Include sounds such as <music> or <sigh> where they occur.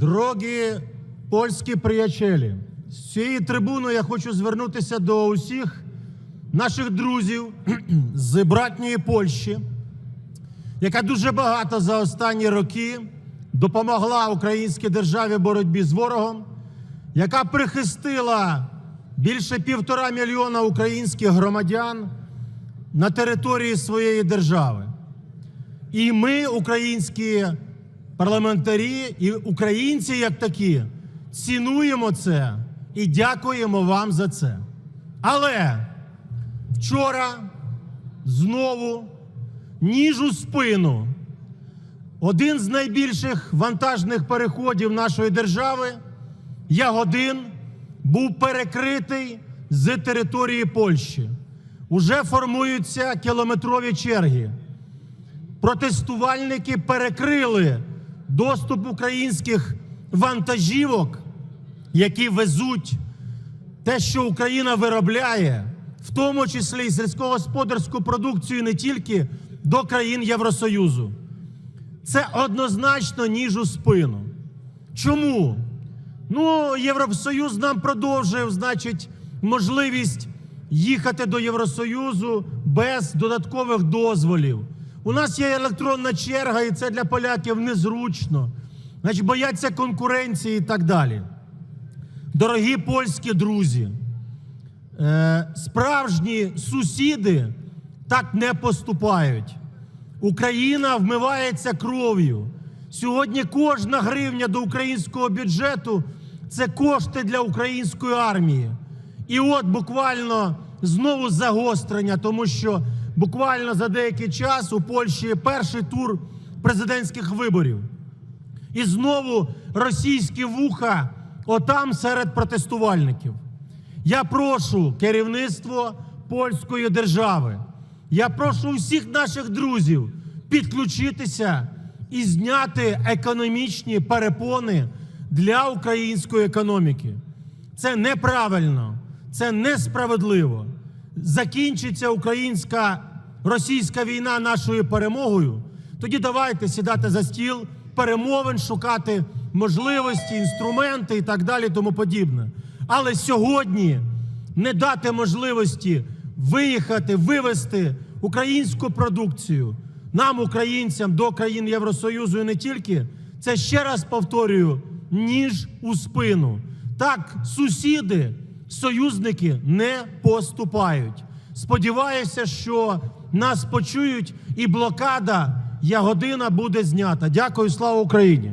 Дорогі польські приячелі, з цієї трибуни я хочу звернутися до усіх наших друзів <clears throat> з братньої Польщі, яка дуже багато за останні роки допомогла українській державі в боротьбі з ворогом, яка прихистила більше півтора мільйона українських громадян на території своєї держави. І ми, українські парламентарі, і українці, як такі, цінуємо це і дякуємо вам за це. Але вчора знову ніж у спину один з найбільших вантажних переходів нашої держави, Ягодин, був перекритий з території Польщі. Уже формуються кілометрові черги протестувальники перекрили доступ українських вантажівок, які везуть те, що Україна виробляє, в тому числі і сільськогосподарську продукцію не тільки до країн Євросоюзу. Це однозначно ніж у спину. Чому? Ну, Євросоюз нам продовжив, значить, можливість їхати до Євросоюзу без додаткових дозволів. У нас є електронна черга, і це для поляків незручно. Значить, бояться конкуренції і так далі. Дорогі польські друзі, е, справжні сусіди так не поступають. Україна вмивається кров'ю. Сьогодні кожна гривня до українського бюджету це кошти для української армії. І от буквально знову загострення, тому що буквально за деякий час у Польщі перший тур президентських виборів. І знову російські вуха отам серед протестувальників. Я прошу керівництво польської держави. Я прошу усіх наших друзів підключитися і зняти економічні перепони для української економіки. Це неправильно, це несправедливо. Закінчиться українська російська війна нашою перемогою. Тоді давайте сідати за стіл перемовин, шукати можливості, інструменти і так далі, тому подібне. Але сьогодні не дати можливості виїхати, вивезти українську продукцію нам, українцям, до країн Євросоюзу і не тільки. Це ще раз повторюю: ніж у спину. Так, сусіди, союзники не поступають. Сподіваюся, що нас почують, і блокада Ягодина буде знята. Дякую, слава Україні!